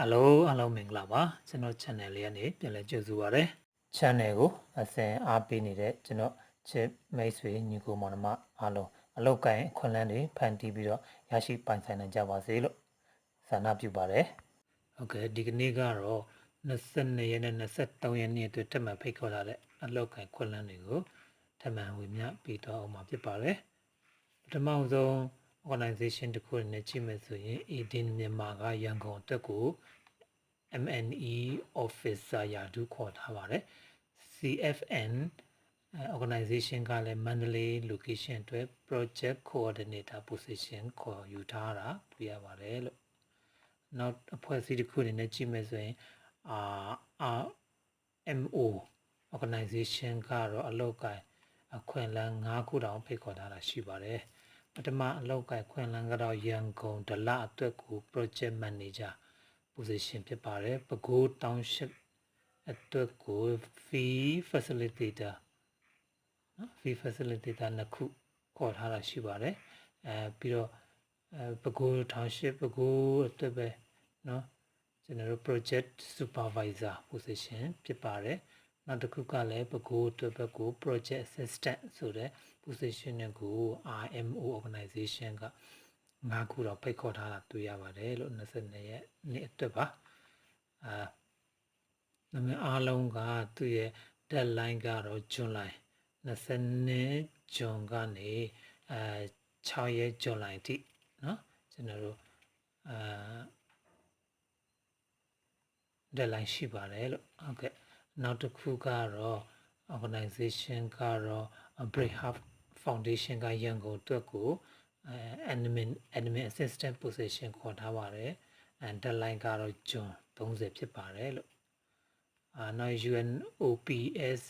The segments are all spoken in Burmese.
ဟယ်လိုအားလုံးမင်္ဂလာပါကျွန်တော် channel လေးကနေပြန်လည်ကြိုဆိုပါရစေ channel ကိုအစဉ်အားပေးနေတဲ့ကျွန်တော်ချစ်မိတ်ဆွေညီကိုမောင်နှမအားလုံးအလောက်ကိုင်းအခွင့်အလမ်းတွေဖန်တီးပြီးတော့ရရှိပိုင်ဆိုင်နိုင်ကြပါစေလို့ဆန္ဒပြုပါတယ်ဟုတ်ကဲ့ဒီကနေ့ကတော့22ရက်နဲ့23ရက်နေ့အတွက်ထပ်မံဖိတ်ခေါ်လာတဲ့အလောက်ကိုင်းခွင့်လန်းတွေကိုထပ်မံဝေမျှပေးတော့အောင်မှာဖြစ်ပါတယ်ပထမဆုံး organization တစ်ခုနဲ့ကြည့်မယ်ဆိုရင် Eden မြန်မာကရန်ကုန်အတွက်ကို MNE officer ရာထူးခေါ်ထားပါတယ် CFN organization ကလည်း Mandalay location အတွက် project coordinator position ခေါ်ယူထားတာတွေ့ရပါတယ်လို့နောက်အဖွဲ့အစည်းတစ်ခုအနေနဲ့ကြည့်မယ်ဆိုရင်အာ MO organization ကတော့အလောက်ကိုင်အခွင့်အလမ်း၅ခုတောင်ဖိတ်ခေါ်ထားတာရှိပါတယ်။ ပထမအလောက်ကိုခွင်လန်းကတော့ရန်ကုန်ဒလအတွက်ကို project manager position ဖြစ်ပါတယ်ပဲခူး township အတွက်ကို fee facilitator နော် fee facilitator နှစ်ခုခေါ်ထားတာရှိပါတယ်အဲပြီးတော့အဲပဲခူး township ပဲခူးအတွက်ပဲနော်ကျွန်တော်တို့ project supervisor position ဖြစ်ပါတယ်နောက်တစ်ခုကလည်းပဲခူးအတွက်ပဲကို project assistant ဆိုတဲ့ position ကို RMO organization ကငါးခုတော့ဖိတ်ခေါ်ထားတာတွေ့ရပါတယ်လို့22ရက်နေ့အတွက်ပါအာနာမည်အားလုံးကသူ့ရဲ့ deadline ကတော့ July 20ဂျွန်ကနေအဲ6ရက် July အထိเนาะကျွန်တော်တို့အာ deadline ရှိပါတယ်လို့ဟုတ်ကဲ့နောက်တစ်ခုကတော့ organization ကတော့ break half foundation ကရန်ကုန်အတွက်ကို admin admin assistant position ခေါ်ထားပါတယ်အဲ deadline ကတော့ June 30ဖြစ်ပါတယ်လို့အာနောက် UNOPS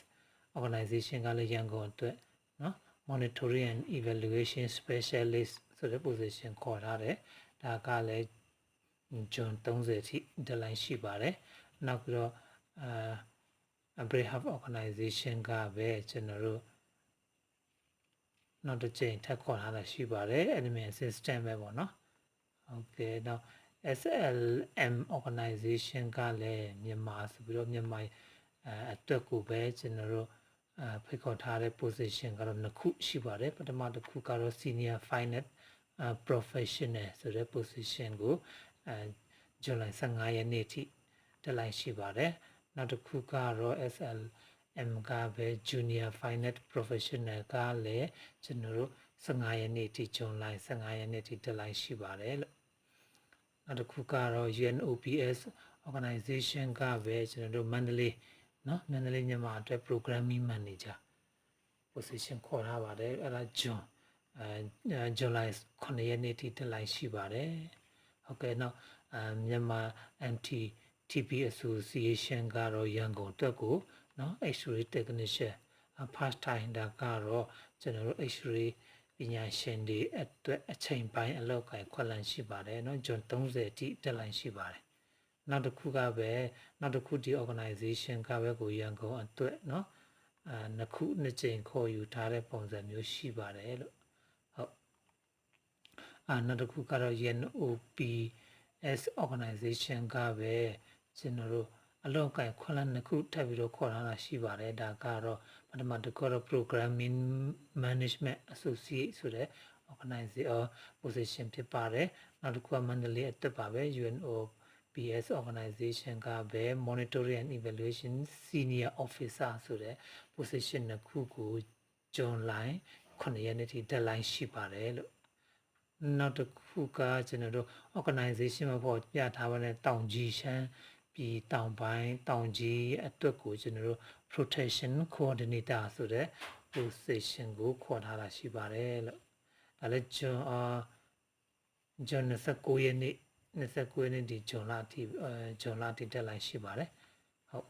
organization ကလည်းရန်ကုန်အတွက်နော် monitoring and evaluation specialist ဆိုတဲ့ position ခေါ်ထားတယ်ဒါကလည်း June 30ထိ deadline ရှိပါတယ်နောက်ပြီးတော့အာ Abraham organization ကပဲကျွန်တော်တို့ နောက်တစ်ချိန်ထပ်ခေါ်ထားတာရှိပါတယ် admin assistant ပဲပေါ့နော်ဟုတ်ကဲ့တော့ SLM organization ကလည်းမြန်မာဆိုပြီးတော့မြန်မာအဲအတွက်ကိုပဲကျွန်တော်တို့အဲဖိတ်ခေါ်ထားတဲ့ position ကတော့နှစ်ခုရှိပါတယ်ပထမတစ်ခုကတော့ senior finance professional ဆိုတဲ့ position ကိုအဲဇူလိုင်15ရက်နေ့ထိတက်လိုက်ရှိပါတယ်နောက်တစ်ခုကတော့ SL M ကပဲ Junior Finance Professional ကလည်းကျွန်တော်တို့15ရက်နေ့ထိဂျွန်လိုင်း15ရက်နေ့ထိတက်လိုက်ရှိပါတယ်လို့နောက်တစ်ခုကတော့ UNOPS organization ကပဲကျွန်တော်တို့မန္တလေးเนาะမန္တလေးမြန်မာအတွက် programming manager position ခေါ်ထားပါတယ်အဲ့ဒါဂျွန်အဲဇူလိုင်9ရက်နေ့ထိတက်လိုက်ရှိပါတယ်ဟုတ်ကဲ့နောက်အမြန်မာ MT TP Association ကတော့ရန်ကုန်အတွက်ကို နော် X-ray technician first time ဒါကတော့ကျွန်တော်တို့ X-ray ပညာရှင်တွေအတွက်အချိန်ပိုင်းအလောက်ကိုင်ခွက်လန်ရှိပါတယ်နော်ဂျွန်30အထိတက်လိုင်းရှိပါတယ်နောက်တစ်ခုကပဲနောက်တစ်ခုဒီ organization ကပဲကိုရန်ကုန်အတွက်နော်အဲနှစ်ခုနှစ်ချိန်ခေါ်ယူထားတဲ့ပုံစံမျိုးရှိပါတယ်လို့ဟုတ်အာနောက်တစ်ခုကတော့ YNOP S organization ကပဲကျွန်တော်တို့ အလောက်ကင်ခွက်လနှစ်ခုထပ်ပြီးတော့ခေါ်လာတာရှိပါတယ်ဒါကတော့ပထမတစ်ခုတော့ programming management associate ဆိုတဲ့ organization position ဖြစ်ပါတယ်နောက်တစ်ခုကမန္တလေးအတွက်ပါပဲ UNO PS organization ကပဲ monitoring and evaluation senior officer ဆိုတဲ့ position နှစ်ခုကိုဂျွန်လိုင်း9ရက်နေ့ထိ deadline ရှိပါတယ်လို့နောက်တစ်ခုကကျွန်တော်တို့ organization မှာပေါ်ပြထားပါတဲ့တောင်ကြီးရှမ်း ပြည်တောင်ပိုင်းတောင်ကြီးအတွက်ကိုကျွန်တော်တို့ protection coordinator ဆိုတဲ့ position ကိုခေါ်ထားတာရှိပါတယ်လို့ဒါလည်းကျွန်အာကျွန်29ရက်နေ့29ရက်နေ့ဒီဂျွန်လအထိအဲဂျွန်လအထိတက်လိုက်ရှိပါတယ်ဟုတ်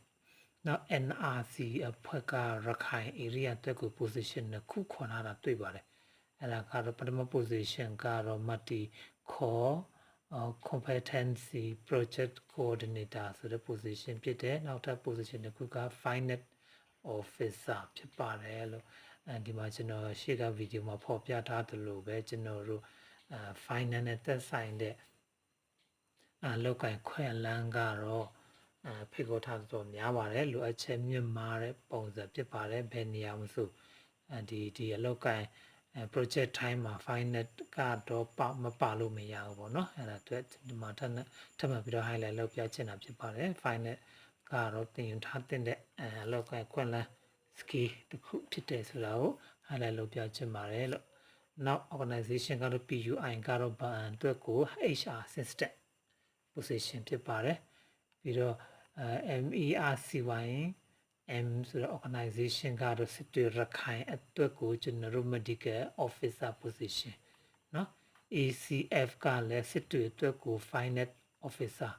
နောက် NRC အဖွဲ့ကရခိုင် area အတွက်ကို position နှစ်ခုခေါ်ထားတာတွေ့ပါတယ်အဲ့ဒါကတော့ပထမ position ကတော့မတ်တီခေါ် competency project coordinator ဆိုတဲ့ position ဖြစ်တယ်နောက်ထပ် position တစ်ခုက finance officer ဖြစ်ပါတယ်လို့အဲဒီမှာကျွန်တော်ရှေ့ကဗီဒီယိုမှာဖော်ပြထားသလိုပဲကျွန်တော်တို့အဲ finance နဲ့သက်ဆိုင်တဲ့အလောက်ကင်ခွင့်လန်းကတော့အဖိတ်ခေါ်ထားတော့များပါတယ်လိုအပ်ချက်မြင့်မားတဲ့ပုံစံဖြစ်ပါတယ်ဘယ်နေရာမှာဆိုအဲဒီဒီအလောက်ကင် project time မှာ final ကတော့ပမပါလို့မရဘူးပေါ့နော်အဲ့ဒါအတွက်ဒီမှာထပ်ထပ်မှပြီးတော့ highlight လုပ်ပြချင်တာဖြစ်ပါတယ် final ကတော့တင်ယူထားတဲ့အလောက်ကခွင့်လန်း skill တစ်ခုဖြစ်တယ်ဆိုတာကို highlight လုပ်ပြချင်ပါတယ်လို့နောက် organization ကတော့ PUI ကတော့ဘာအတွက်ကို HR system position ဖြစ်ပါတယ်ပြီးတော့ MERCY M ဆိုတော့ organization ကတော့စစ်တွေရခိုင်အတွက်ကိုကျွန်တော်တို့ medical officer position เนาะ ACF ကလည်းစစ်တွေအတွက်ကို finance officer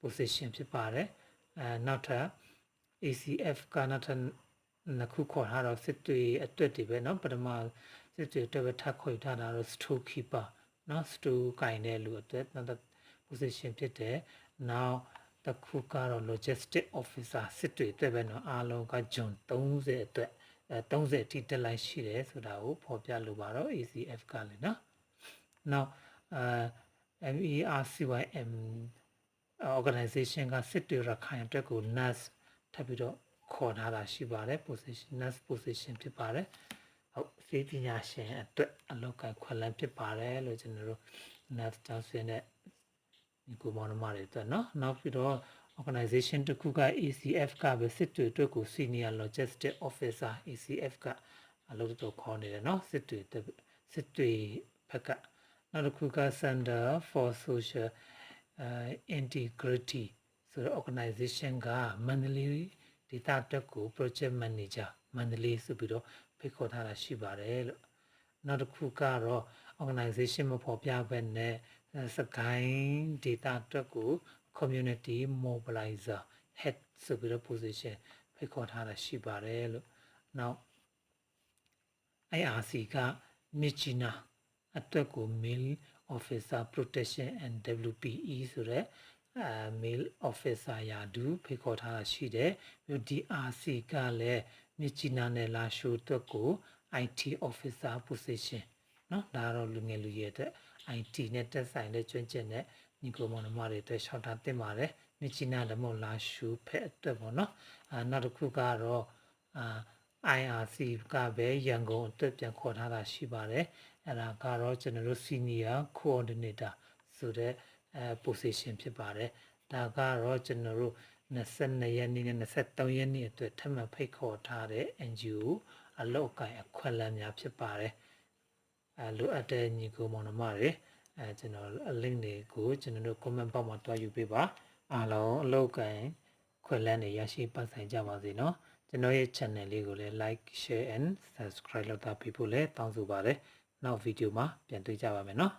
position ဖြစ်ပါတယ်အဲနောက်ထပ် ACF ကနောက်ထပ်နှစ်ခုခေါ်ထားတော့စစ်တွေအတွက်တွေပဲเนาะပထမစစ်တွေအတွက်ပဲထပ်ခေါ်ထားတာတော့ store keeper เนาะ store ကင်တဲ့လူအတွက်နောက် position ဖြစ်တယ်နောက် တစ်ခုကတော့ logistic officer စစ်တွေအတွက်ပဲเนาะအားလုံးကဂျွန်30အတွက်အဲ30အထိတက်လိုက်ရှိတယ်ဆိုတာကိုဖော်ပြလိုပါတော့ ACF ကလည်းเนาะနောက်အဲ MERCYM organization ကစစ်တွေရခိုင်အတွက်ကို NAS ထပ်ပြီးတော့ခေါ်ထားတာရှိပါတယ် position NAS position ဖြစ်ပါတယ်ဟုတ်စေပညာရှင်အတွက်အလောက်ကခွက်လန်းဖြစ်ပါတယ်လို့ကျွန်တော်တို့ NAS တောင်းဆွေးနဲ့ ဒီကိုမောင်နှမတွေအတွက်နော်နောက်ပြီးတော့ organization တစ်ခုက ACF ကပဲစစ်တွေအတွက်ကို senior logistic officer ACF ကအလုပ်တော့ခေါ်နေတယ်နော်စစ်တွေစစ်တွေဘက်ကနောက်တစ်ခုက Center for Social uh, Integrity ဆိုတဲ့ organization ကမန္တလေးဒေသတက်ကို project manager မန္တလေးဆိုပြီးတော့ဖိတ်ခေါ်ထားတာရှိပါတယ်လို့နောက်တစ်ခုကတော့ organization မဖော်ပြဘဲနဲ့ စကိုင်းဒေတာအတွက်ကို community mobilizer head ဆိုပြီးတော့ position ဖိတ်ခေါ်ထားတာရှိပါတယ်လို့နောက် IRC ကမြစ်ချီနာအတွက်ကို mail officer protection and WPE ဆိုတဲ့အဲ mail officer ရာဒူဖိတ်ခေါ်ထားတာရှိတယ်ပြီး DRC ကလည်းမြစ်ချီနာနဲ့လာရှိုးအတွက်ကို IT officer position เนาะဒါကတော့လူငယ်လူရွယ်အတွက် IT နဲ့တက်ဆိုင်တဲ့ကျွမ်းကျင်တဲ့ညီကိုမောင်နှမတွေအတွက်ရှောက်တာတင်ပါတယ်မြချီနာဓမ္မလာရှုဖက်အတွက်ပေါ့နော်အာနောက်တစ်ခုကတော့အာ IRC ကပဲရန်ကုန်အတွက်ပြန်ခေါ်ထားတာရှိပါတယ်အဲ့ဒါကတော့ကျွန်တော်တို့ senior coordinator ဆိုတဲ့အဲ position ဖြစ်ပါတယ်ဒါကတော့ကျွန်တော်တို့22ရက်နေ့နဲ့23ရက်နေ့အတွက်ထပ်မံဖိတ်ခေါ်ထားတဲ့ NGO အလောက်ကိုင်အခွင့်အလမ်းများဖြစ်ပါတယ် အဲလိုအပ်တဲ့ညီကိုမောင်နှမတွေအဲကျွန်တော် link တွေကိုကျွန်တော်တို့ comment box မှာတွားယူပေးပါအားလုံးအလောက်ကိုင်ခွင့်လန်းတွေရရှိပတ်ဆိုင်ကြပါစေနော်ကျွန်တော်ရဲ့ channel လေးကိုလည်း like share and subscribe လုပ်တာပြဖို့လည်းတောင်းဆိုပါတယ်နောက်ဗီဒီယိုမှာပြန်တွေ့ကြပါမယ်နော်